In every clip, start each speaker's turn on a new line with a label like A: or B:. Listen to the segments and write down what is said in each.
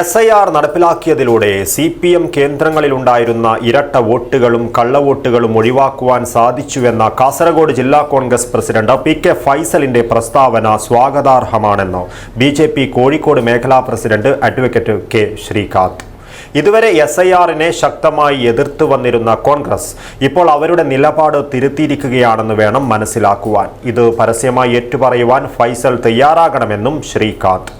A: S I R നടപ്പിലാക്കിയതിലൂടെ C P M കേന്ദ്രങ്ങളിലുണ്ടായിരുന്ന ഇരട്ട വോട്ടുകളും കള്ളവോട്ടുകളും ഒഴിവാക്കുവാൻ സാധിച്ചുവെന്ന കാസർഗോഡ് ജില്ലാ കോൺഗ്രസ് പ്രസിഡന്റ് പി കെ ഫൈസലിന്റെ പ്രസ്താവന സ്വാഗതാർഹമാണെന്ന് ബി ജെ പി കോഴിക്കോട് മേഖലാ പ്രസിഡന്റ് അഡ്വക്കേറ്റ് കെ ശ്രീകാന്ത്. ഇതുവരെ എസ് ഐ ആറിനെ ശക്തമായി എതിർത്തു വന്നിരുന്ന കോൺഗ്രസ് ഇപ്പോൾ അവരുടെ നിലപാട് തിരുത്തിയിരിക്കുകയാണെന്ന് വേണം മനസ്സിലാക്കുവാൻ. ഇത് പരസ്യമായി ഏറ്റുപറയുവാൻ ഫൈസൽ തയ്യാറാകണമെന്നും ശ്രീകാന്ത്.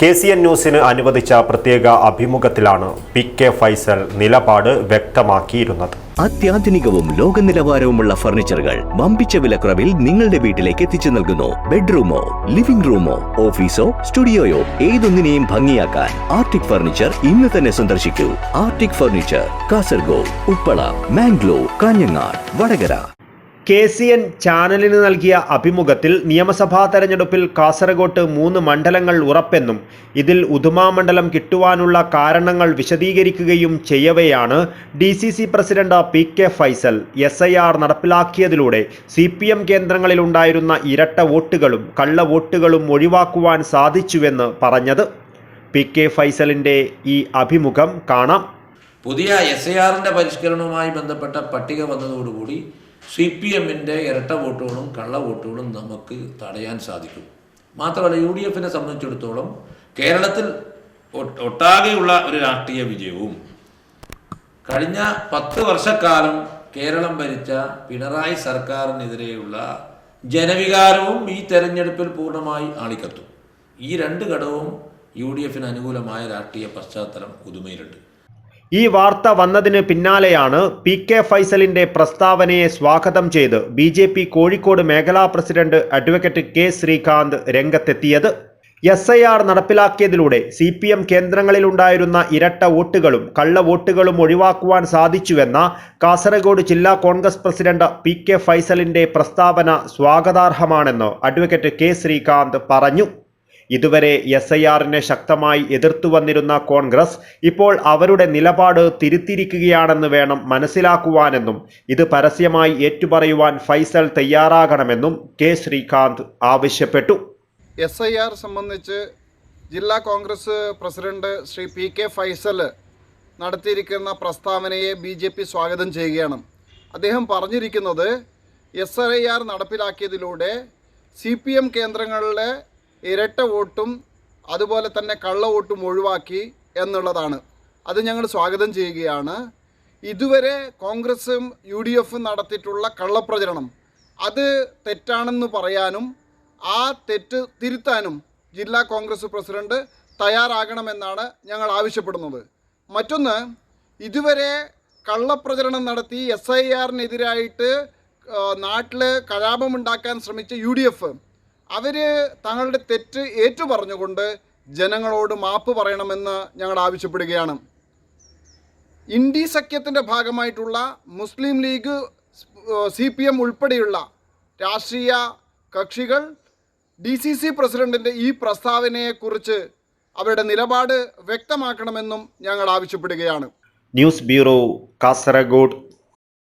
A: കെ സി എൻ ന്യൂസിന് അനുവദിച്ച പ്രത്യേക അഭിമുഖത്തിലാണ് പി കെ ഫൈസൽ നിലപാട് വ്യക്തമാക്കിയിരുന്നത്.
B: അത്യാധുനികവും ലോക നിലവാരവുമുള്ള ഫർണിച്ചറുകൾ വമ്പിച്ച വിലക്കുറവിൽ നിങ്ങളുടെ വീട്ടിലേക്ക് എത്തിച്ചു നൽകുന്നു. ബെഡ്റൂമോ ലിവിംഗ് റൂമോ ഓഫീസോ സ്റ്റുഡിയോയോ ഏതൊന്നിനെയും ഭംഗിയാക്കാൻ ആർട്ടിക് ഫർണിച്ചർ ഇന്ന് തന്നെ സന്ദർശിക്കൂ. Arctic furniture Kasaragod Uppala Mangalore Kanhangad Vadakara.
A: K C N ചാനലിന് നൽകിയ അഭിമുഖത്തിൽ നിയമസഭാ തെരഞ്ഞെടുപ്പിൽ കാസർഗോട്ട് മൂന്ന് മണ്ഡലങ്ങൾ ഉറപ്പെന്നും ഇതിൽ ഉദുമ മണ്ഡലം കിട്ടുവാനുള്ള കാരണങ്ങൾ വിശദീകരിക്കുകയും ചെയ്യവെയാണ് D C C president P K Faisal S I R നടപ്പിലാക്കിയതിലൂടെ C P M കേന്ദ്രങ്ങളിലുണ്ടായിരുന്ന ഇരട്ട വോട്ടുകളും കള്ള വോട്ടുകളും ഒഴിവാക്കുവാൻ സാധിച്ചുവെന്ന് പറഞ്ഞത്. പി കെ ഫൈസലിന്റെ ഈ അഭിമുഖം കാണാം.
C: പുതിയ എസ് ഐ ആറിന്റെ പരിഷ്കരണവുമായി ബന്ധപ്പെട്ട പട്ടിക വന്നതോടുകൂടി സി പി എമ്മിന്റെ ഇരട്ട വോട്ടുകളും കള്ള വോട്ടുകളും നമുക്ക് തടയാൻ സാധിക്കും. മാത്രമല്ല യു ഡി എഫിനെ സംബന്ധിച്ചിടത്തോളം കേരളത്തിൽ ഒട്ടാകെയുള്ള ഒരു രാഷ്ട്രീയ വിജയവും കഴിഞ്ഞ പത്ത് വർഷക്കാലം കേരളം ഭരിച്ച പിണറായി സർക്കാരിനെതിരെയുള്ള ജനവികാരവും ഈ തെരഞ്ഞെടുപ്പിൽ പൂർണമായി ആളിക്കത്തും. ഈ രണ്ട് ഘടകവും യു ഡി എഫിന് അനുകൂലമായ രാഷ്ട്രീയ പശ്ചാത്തലം ഉദുമയിലുണ്ട്
A: ഈ വാർത്ത വന്നതിന് പിന്നാലെയാണ് പി കെ ഫൈസലിന്റെ പ്രസ്താവനയെ സ്വാഗതം ചെയ്ത് ബി ജെ പി കോഴിക്കോട് മേഖലാ പ്രസിഡന്റ് അഡ്വക്കേറ്റ് കെ ശ്രീകാന്ത് രംഗത്തെത്തിയത്. എസ് ഐ ആർ നടപ്പിലാക്കിയതിലൂടെ സി പി എം കേന്ദ്രങ്ങളിലുണ്ടായിരുന്ന ഇരട്ട വോട്ടുകളും കള്ള വോട്ടുകളും ഒഴിവാക്കുവാൻ സാധിച്ചുവെന്ന കാസർഗോഡ് ജില്ലാ കോൺഗ്രസ് പ്രസിഡന്റ് പി കെ ഫൈസലിന്റെ പ്രസ്താവന സ്വാഗതാർഹമാണെന്ന് അഡ്വക്കേറ്റ് കെ ശ്രീകാന്ത് പറഞ്ഞു. ഇതുവരെ എസ് ഐ ആറിനെ ശക്തമായി എതിർത്തു വന്നിരുന്ന കോൺഗ്രസ് ഇപ്പോൾ അവരുടെ നിലപാട് തിരുത്തിയിരിക്കുകയാണെന്ന് വേണം മനസ്സിലാക്കുവാനെന്നും ഇത് പരസ്യമായി ഏറ്റുപറയുവാൻ ഫൈസൽ തയ്യാറാകണമെന്നും കെ ശ്രീകാന്ത് ആവശ്യപ്പെട്ടു.
D: എസ് ഐ ആർ സംബന്ധിച്ച് ജില്ലാ Congress president Shri P K Faisal നടത്തിയിരിക്കുന്ന പ്രസ്താവനയെ ബി ജെ പി സ്വാഗതം ചെയ്യുകയാണ്. അദ്ദേഹം പറഞ്ഞിരിക്കുന്നത് എസ് ഐ ആർ നടപ്പിലാക്കിയതിലൂടെ സി പി എം കേന്ദ്രങ്ങളിലെ ഇരട്ട വോട്ടും അതുപോലെ തന്നെ കള്ള വോട്ടും ഒഴിവാക്കി എന്നുള്ളതാണ്. അത് ഞങ്ങൾ സ്വാഗതം ചെയ്യുകയാണ്. ഇതുവരെ കോൺഗ്രസും യു ഡി എഫും നടത്തിയിട്ടുള്ള കള്ളപ്രചരണം അത് തെറ്റാണെന്ന് പറയാനും ആ തെറ്റ് തിരുത്താനും ജില്ലാ കോൺഗ്രസ് പ്രസിഡന്റ് തയ്യാറാകണമെന്നാണ് ഞങ്ങൾ ആവശ്യപ്പെടുന്നത്. മറ്റൊന്ന് ഇതുവരെ കള്ളപ്രചരണം നടത്തി എസ് ഐ ആറിനെതിരായിട്ട് നാട്ടിൽ കലാപമുണ്ടാക്കാൻ ശ്രമിച്ച യു ഡി എഫ് അവർ തങ്ങളുടെ തെറ്റ് ഏറ്റുപറഞ്ഞുകൊണ്ട് ജനങ്ങളോട് മാപ്പ് പറയണമെന്ന് ഞങ്ങൾ ആവശ്യപ്പെടുകയാണ്. ഇൻഡി സഖ്യത്തിന്റെ ഭാഗമായിട്ടുള്ള Muslim League C P M ഉൾപ്പെടെയുള്ള രാഷ്ട്രീയ കക്ഷികൾ ഡി സി സി പ്രസിഡന്റിന്റെ ഈ പ്രസ്താവനയെക്കുറിച്ച് അവരുടെ നിലപാട് വ്യക്തമാക്കണമെന്നും ഞങ്ങൾ ആവശ്യപ്പെടുകയാണ്.
A: News bureau Kasaragod.